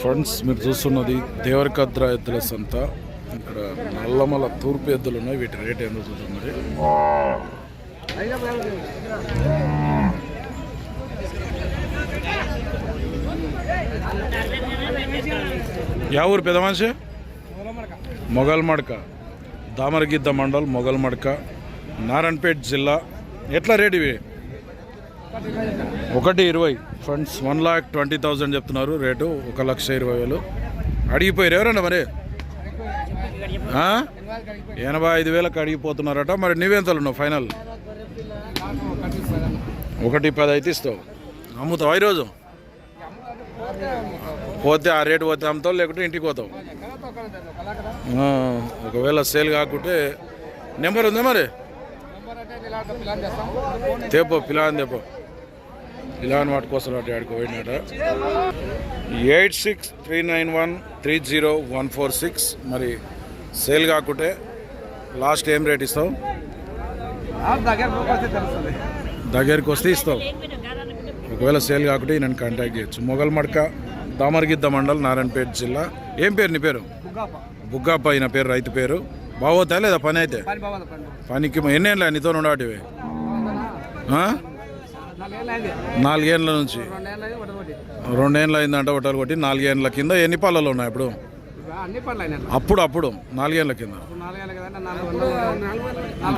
Friends మీరు చూస్తున్నది దేవరకద్ర ఎద్దుల సంత. ఇక్కడ నల్లమల తూర్పు ఎద్దులు ఉన్నాయి. వీటి రేట్ ఎంత చూద్దాం యా ఊరు పెద్ద మనిషి? మొగల్ మడక దామరగిద్ద మండల్ మొగల్ మడక నారాయణపేట్ జిల్లా. ఎట్లా రేట్ ఇవి? ఒకటి ఇరవై. Friends one lakh twenty thousand చెప్తున్నారు రేటు. ఒక లక్ష ఇరవై వేలు. అడిగిపోయారు ఎవరన్నా మరి? ఎనభై ఐదు వేలకు అడిగిపోతున్నారట. మరి నువ్వెంతలు ఉన్నావు ఫైనల్? ఒకటి పది అయితే ఇస్తావు. అమ్ముతావు ఈరోజు? పోతే ఆ రేటు పోతే అమ్ముతావు లేకుంటే ఇంటికి పోతావు. ఒకవేళ సేల్ కాకుంటే నెంబర్ ఉందా మరి? తేపో అని తేపో పిలాన్ వాటి కోసం ఆడికి పోయినట eight six three nine one three zero one four six. మరి సేల్ కాకుంటే లాస్ట్ ఏం రేట్ ఇస్తావు దగ్గరికి వస్తే ఇస్తావు ఒకవేళ సేల్ కాకుంటే నన్ను కాంటాక్ట్ చేయొచ్చు. మొగల్ మడక దామరగిద్ద మండల్ నారాయణపేట జిల్లా. ఏం పేరు నీ పేరు? బుగ్గాప్ప అయిన పేరు రైతు పేరు. బాగోతా లేదా పని అయితే? పనికి ఎన్నేళ్ళ నీతో ఉండేటివి. నాలుగేళ్ళ నుంచి. రెండేళ్ళ అయిందంట ఒకటాలు కొట్టి నాలుగేళ్ళ కింద ఎన్ని పళ్ళలు ఉన్నాయి ఇప్పుడు అప్పుడు అప్పుడు నాలుగేళ్ళ కింద.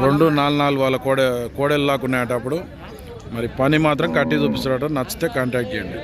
రెండు నాలుగు నాలుగు వాళ్ళ కోడే కోడెలు లాక్కున్నాయట అప్పుడు. మరి పని మాత్రం కట్టి చూపిస్తాడట నచ్చితే కాంటాక్ట్ చేయండి.